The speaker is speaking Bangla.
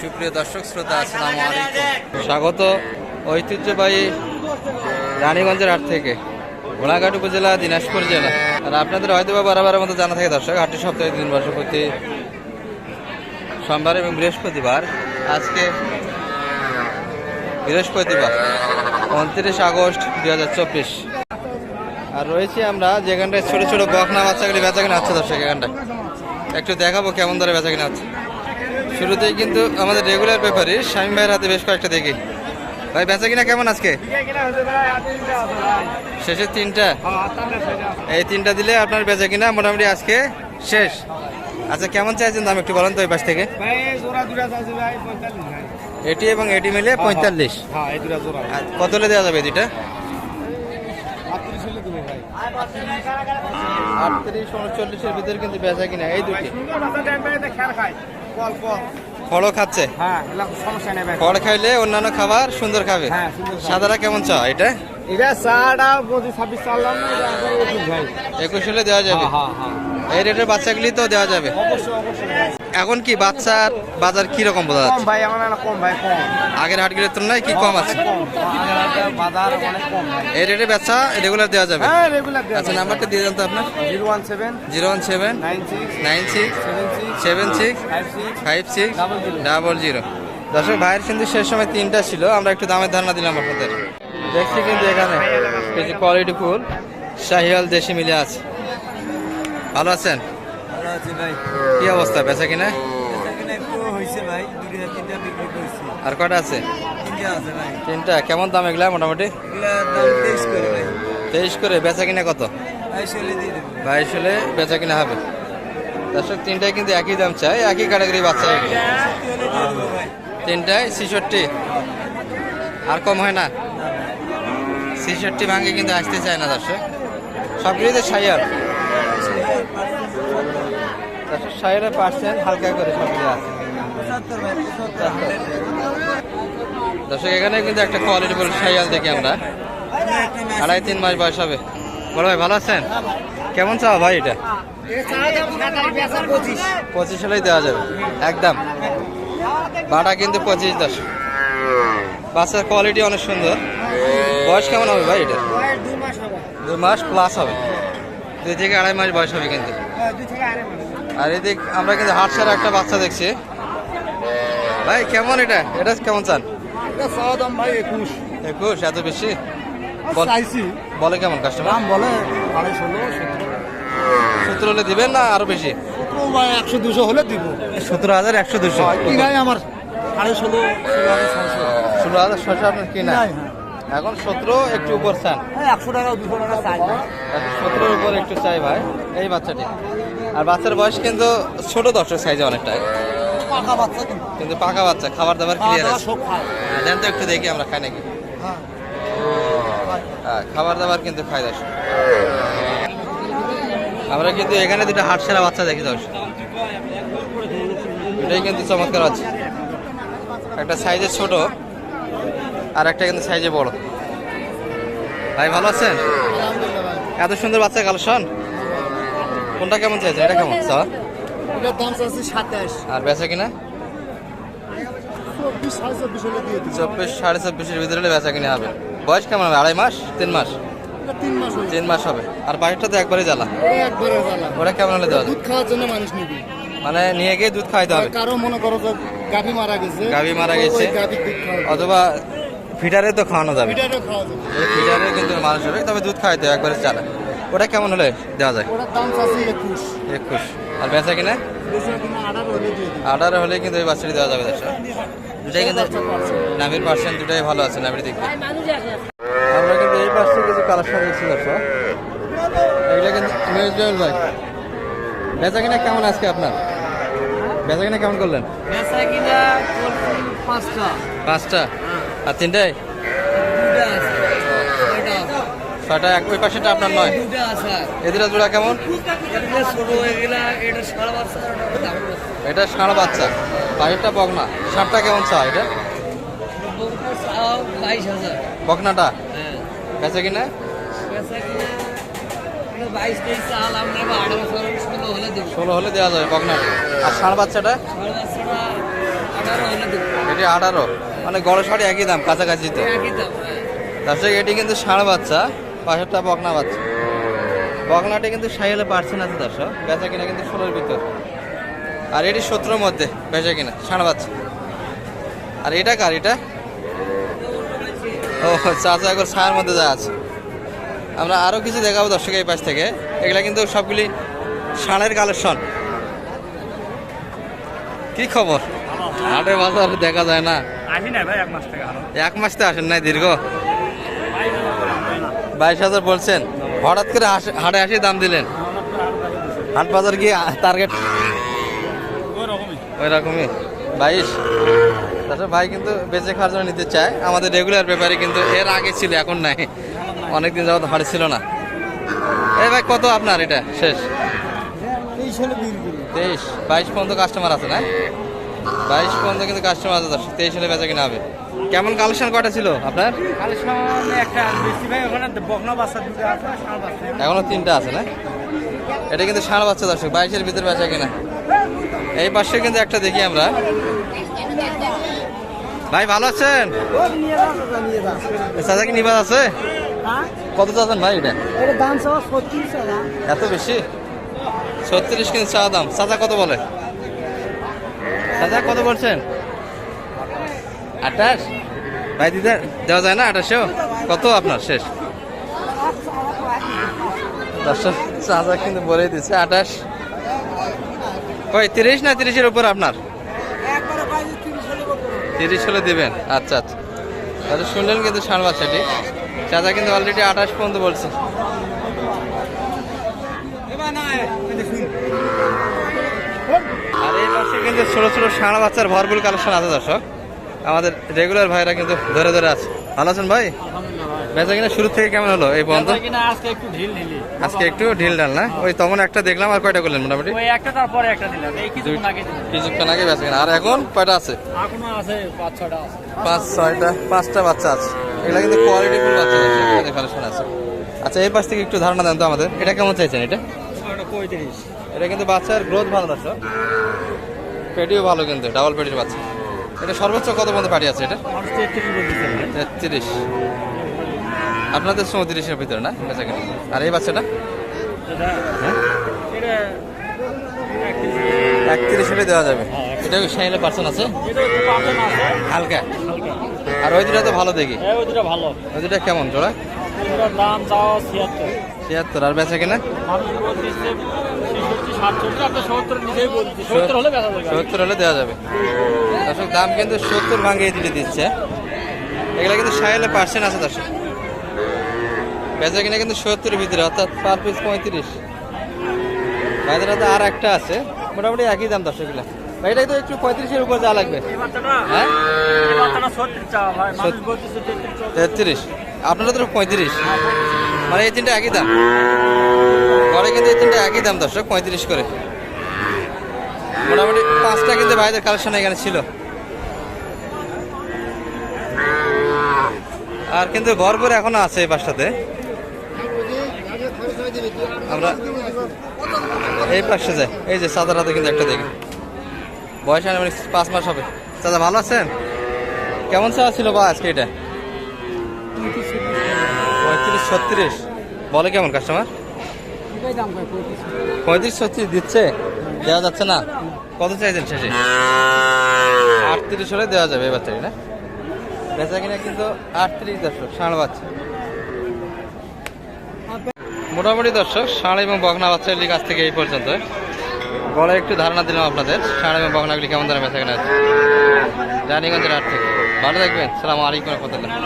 সুপ্রিয় দর্শক, শ্রোতা, আসসালামু আলাইকুম। স্বাগত ঐতিহ্যবাহী রানীগঞ্জের হাট থেকে, ঘোড়াঘাট উপজেলা, দিনাজপুর জেলা। আর আপনাদের হয়তো বা বারবারের মতো জানা থাকে দর্শক, হাটটি সপ্তাহে দিন বর্ষ প্রতি সোমবার এবং বৃহস্পতিবার। আজকে বৃহস্পতিবার, উনত্রিশ আগস্ট দুই হাজার চব্বিশ। আর রয়েছি আমরা যেখানটায় ছোট ছোট বকনা বাচ্চাগুলি বেচা কিনা হচ্ছে দর্শক, এখানটায়। একটু দেখাবো কেমন ধরে বেচা কিনা হচ্ছে। শুরুতেই কিন্তু আমাদের রেগুলার ব্যাপারে শামীম ভাইয়ের হাতে বেশ কয়েকটা দেখি। ভাই বেচা কিনা কেমন আজকে? শেষের তিনটা? এই তিনটা দিলে আপনার বেচা কিনা মোটামুটি আজকে শেষ। আচ্ছা কেমন চাইছেন দাম একটু বলেন তো ওই পাশ থেকে? এটি এবং এটি মিলে পঁয়তাল্লিশ। আর কত হলে দেওয়া যাবে দুইটা? আটত্রিশ উনচল্লিশের ভিতরে কিন্তু বেচা কিনা এই দুটি। খড়ও খাচ্ছে? খড় খাইলে অন্যান্য খাবার সুন্দর খাবে? হ্যাঁ, সাদারা কেমন চা এটা? এটা চাটা ছাব্বিশ একুশ হলে দেওয়া যাবে? হ্যাঁ হ্যাঁ। এই রেটের বাচ্চাগুলি তো দেওয়া যাবে। এখন কি বাচ্চার বাজার কি রকম বোঝা যাচ্ছে? ভাই আমার কম ভাই কম। আগের হাটগুলির তুলনায় কি কম আছে? বাজার অনেক কম এই রেটে বাচ্চা রেগুলার দেওয়া যাবে? হ্যাঁ রেগুলার আচ্ছা নাম্বারটা দিয়ে দেন তো আপনার। Zero one seven zero one seven nine six nine six seven six seven six five six five six Double zero. Double zero. দর্শক ভাইয়ের কিন্তু শেষ সময় তিনটা ছিল। আমরা একটু দামের ধারণা দিলাম আপনাদের। দেখছি কিন্তু এখানে কিছু কোয়ালিটি ফুল শাহিয়াল দেশি মিলে আছে। ভালো আছেন? ভালো আছি ভাই। কি অবস্থা বেচা কিনা? আর কটা আছে? তিনটা কেমন দাম এগুলা মোটামুটি? তেইশ করে বেচা কিনা কত? বাইশ হলে বেচা কিনা হবে। দর্শক তিনটায় কিন্তু একই দাম চাই একই ক্যাটাগরি বাচ্চা তিনটায় ছিষট্টি। আর কম হয় না? ছিষট্টি ভাঙে কিন্তু আসতে চায় না দর্শক। সবগুলিতে সাইয়ার। দর্শক সাইয়ারের পার্সেন্ট হালকা করে আছে। দর্শক এখানে কিন্তু একটা কোয়ালিটি বলে সাইয়াল দেখি আমরা। আড়াই তিন মাস বয়স হবে। বড় ভাই ভালো আছেন? কেমন চাও ভাই এটা? পঁচিশ হলেই দেওয়া যাবে। একদম। বাটা কিন্তু পঁচিশ দশ। বাচ্চার কোয়ালিটি অনেক সুন্দর। বয়স কেমন হবে ভাই এটা? দুই দু মাস প্লাস হবে। দুই থেকে আড়াই মাস বয়স হবে কিন্তু। মাস। আর এদিক আমরা কিন্তু হাট ছাড়া একটা বাচ্চা দেখছি। ভাই কেমন এটা? এটা কেমন চান? এটা চাওয়া ভাই একুশ। এত বেশি? বল- বলে কেমন কাস্টমার বলে সতেরো হলে দিবেন না আরও বেশি? একশো দুশো হলে দিব। সতেরো হাজার একশো দুশো। আমার আড়াই ষোলো ষোলো হাজার ছয়শো। আপনার কিনা? কিনাই এখন সতেরো একটু উপর চান। হ্যাঁ একশো টাকা দুশো টাকা চাই। সতেরোর উপর একটু চাই ভাই এই বাচ্চাটি। আর বাচ্চার বয়স কিন্তু ছোট দর্শক সাইজে অনেকটাই পাকা বাচ্চা কিন্তু। পাকা বাচ্চা খাবার দাবার ক্লিয়ার আছে। হ্যাঁ, দেন তো একটু দেখি আমরা খাই নাকি। হ্যাঁ। হ্যাঁ খাবার দাবার কিন্তু খাই দর্শক। আমরা কিন্তু এখানে দুটো হাট সেরা বাচ্চা দেখি দর্শক। এটাই কিন্তু চমৎকার আছে একটা সাইজে ছোট। আর একটা কিন্তু সাইজে বড়। ভাই ভালো আছেন? এত সুন্দর বাচ্চা কালেকশন কোনটা কেমন চাইছেন? এটা কেমন? সাতাশ। আর বেচা কিনা? চব্বিশ সাড়ে চব্বিশের ভিতরে বেচা কিনা হবে। বয়স কেমন হবে? আড়াই মাস? তিন মাস? তিন মাস তিন মাস হবে। আর বাড়িটা তো একবারে জ্বালা। ওটা কেমন হলে দেওয়া দুধ খাওয়ার জন্য মানুষ নিবি। মানে নিয়ে গিয়ে দুধ খাইতে হবে। কারও মনে করো গাভি মারা গেছে গাভী মারা গেছে। অথবা ফিটারে তো খাওয়ানো যাবে। ফিটারে কিন্তু মানুষ হবে তবে দুধ খাইতে হবে একবারে চালা। ওটা কেমন হলে দেওয়া যায়? ওটার দাম চাচ্ছি একুশ। একুশ। আর বেচা কিনা? আঠারো হলে দিয়ে দিই আঠারো হলে কিন্তু এই বাচ্চাটি দেওয়া যাবে দর্শক দুটাই কিন্তু নামির পার্সেন্ট দুটাই ভালো আছে নামির দিক দিয়ে। আমরা কিন্তু এই পাশে কিছু কালেকশন দেখছি দর্শক। এগুলো কিন্তু মেজবাউল ভাই। বেচা কিনা কেমন আজকে আপনার? বেচা কিনা কেমন করলেন? বেচা কিনা পাঁচটা। পাঁচটা? আর তিনটায় দুটা ছয়টা এক ওই পাশেটা আপনার নয়। এদের জোড়া কেমন? এটা ষাঁড় বাচ্চা। বাইরটা বকনা। ষাঁড়টা কেমন চা এটা? বকনাটা? বেচা কিনা? ষোলো হলে দেওয়া যাবে বকনাটা। আর ষাঁড় বাচ্চাটা? এটি আঠারো। মানে গড় শাড়ি একই দাম কাছাকাছি তো। হ্যাঁ। দর্শক এটি কিন্তু ষাঁড় বাচ্চা পাশেরটা বকনা বাচ্চা। বকনাটি কিন্তু সাইলে পার্সেন্ট আছে দর্শক বেচা কিনা কিন্তু ষোলোর ভিতর। আর এটি সতেরোর মধ্যে বেচা কিনা ষাঁড় বাচ্চা। আর এটা কার এটা? ও চাচা একবার ছায়ার মধ্যে যা আছে। আমরা আরও কিছু দেখাবো দর্শক এই পাশ থেকে। এগুলা কিন্তু সবগুলি ষাঁড়ের কালেকশন। কি খবর? হাটে বাজার দেখা যায় না না। এক মাস তো আসেন নাই দীর্ঘ। বাইশ হাজার বলছেন। হঠাৎ করে হাসে- হাটে আসি দাম দিলেন। হাট বাজার কি টার্গেট ওই রকমই ওই রকমই বাইশ। তাছাড়া ভাই কিন্তু বেঁচে খাওয়ার জন্য নিতে চায়। আমাদের রেগুলার ব্যাপারে কিন্তু এর আগে ছিল এখন নাই। অনেকদিন যাবত হাটে ছিল না। এই ভাই কত আপনার এটা? শেষ। তেইশ। বাইশ পর্যন্ত কাস্টমার আছে না? বাইশ পর্যন্ত কিন্তু কাস্টমার আছে দর্শক তেইশ হলে বেচা কিনা হবে। কেমন কালেকশন কটা ছিল আপনার? কালেকশন একটা বেশি ভাই ওখানে বকনা বাচ্চা দুটো আছে ষাঁড় বাচ্চা। এখনও তিনটা আছে না? এটা কিন্তু ষাঁড় বাচ্চা দর্শক বাইশের ভিতরে বেচা কিনা। এই পাশে কিন্তু একটা দেখি আমরা। ভাই ভালো আছেন? চাচা কি নিবাদ আছে? কত চাচ্ছেন ভাই এটা? এত বেশি? ছত্রিশ কিন্তু চা দাম। চাচা কত বলে? চাচা কত বলছেন আঠাশ? ভাই দিদা, দেওয়া যায় না আঠাশও কত আপনার? শেষ। দর্শক চাচা কিন্তু বলে দিচ্ছে, আঠাশ। কই, তিরিশ না তিরিশের উপর আপনার? তিরিশ হলে তিরিশ হলে দেবেন আচ্ছা আচ্ছা। তাহলে শুনলেন কিন্তু ষাঁড় বাচ্চাটি চাচা কিন্তু অলরেডি আঠাশ পর্যন্ত বলছে। মাসে কিন্তু ছোট ছোট ষাঁড় বাচ্চার ভরপুর কালেকশন আছে দর্শক। আমাদের রেগুলার ভাইরা কিন্তু ধরে ধরে আছে। ভালো আছেন ভাই? বেচা কিনা শুরু থেকে কেমন হলো এই পর্যন্ত? আজকে একটু ঢিল ডাল না? ওই তখন একটা দেখলাম আর কয়টা করলেন মোটামুটি? কিছুক্ষণ আগে বেচা কিনা। আর এখন কয়টা আছে? পাঁচ আছে। ছয়টা পাঁচটা বাচ্চা আছে। এগুলা কিন্তু কোয়ালিটি ফুল বাচ্চা আছে কালেকশন আছে। আচ্ছা এই পাশ থেকে একটু ধারণা দেন তো আমাদের। এটা কেমন চাইছেন এটা? এটা কিন্তু বাচ্চার গ্রোথ ভালো দর্শক। পেটিও ভালো কিন্তু ডাবল পেটির বাচ্চা। এটা সর্বোচ্চ কত পর্যন্ত পাটি আছে এটা? তেত্রিশ। আপনাদের চৌত্রিশের ভিতরে না? বেচা কিনা। আর এই বাচ্চাটা? এটা হ্যাঁ? এটা একত্রিশ হলে দেওয়া যাবে। এটা কি সাইলে পার্সেন্ট আছে? এটা হালকা। আর ওই দুটা তো ভালো দেখি। এই ওই দুটা কেমন জোড়া? ছিয়াত্তর। আর বেচা কিনা? সত্তর হলে দেওয়া যাবে। দর্শক দাম কিন্তু সত্তর ভাঙিয়ে দিতে দিচ্ছে। এগুলো কিন্তু সাইলে পার্সেন্ট আছে দর্শক। বেচা কিনা কিন্তু সত্তরের ভিতরে অর্থাৎ পার পিস পঁয়ত্রিশ। বাইরের হাতে আর একটা আছে। মোটামুটি একই দাম দর্শক এগুলো। তো একটু পঁয়ত্রিশের উপর যা লাগবে। হ্যাঁ। তেত্রিশ। আপনারা তো পঁয়ত্রিশ। মানে এই তিনটা একই দাম। ঘরে কিন্তু এই তিনটা একই দাম, দর্শক, পঁয়ত্রিশ করে। মোটামুটি পাঁচটা কিন্তু ভাইদের কালেকশন এখানে ছিল। আর কিন্তু ভরপুর এখনও আছে এই পাশটাতে। আমরা এই পাশে যাই। এই যে সাদা রাতে কিন্তু একটা দেখি। বয়স মানে পাঁচ মাস হবে। দাদা ভালো আছেন? কেমন চা ছিল বা আজকে এটা? ছত্রিশ। বলে কেমন কাস্টমার পঁয়ত্রিশ ছত্রিশ দিচ্ছে? দেওয়া যাচ্ছে না? কত চাইছেন শেষে? আটত্রিশ হলে দেওয়া যাবে এবার থেকে না? বেচা কিনা কিন্তু আটত্রিশ দর্শক, ষাঁড় বাচ্চা। মোটামুটি দর্শক, ষাঁড় এবং বকনা বাচ্চাগুলির কাছ থেকে এই পর্যন্ত। গলায় একটু ধারণা দিলাম আপনাদের, ষাঁড় এবং বকনাগুলি কেমন দামে বেচা কেনা আছে? রানীগঞ্জের হাট থেকে। ভালো থাকবেন, সালাম আলাইকুম রহমতুল্লাহ।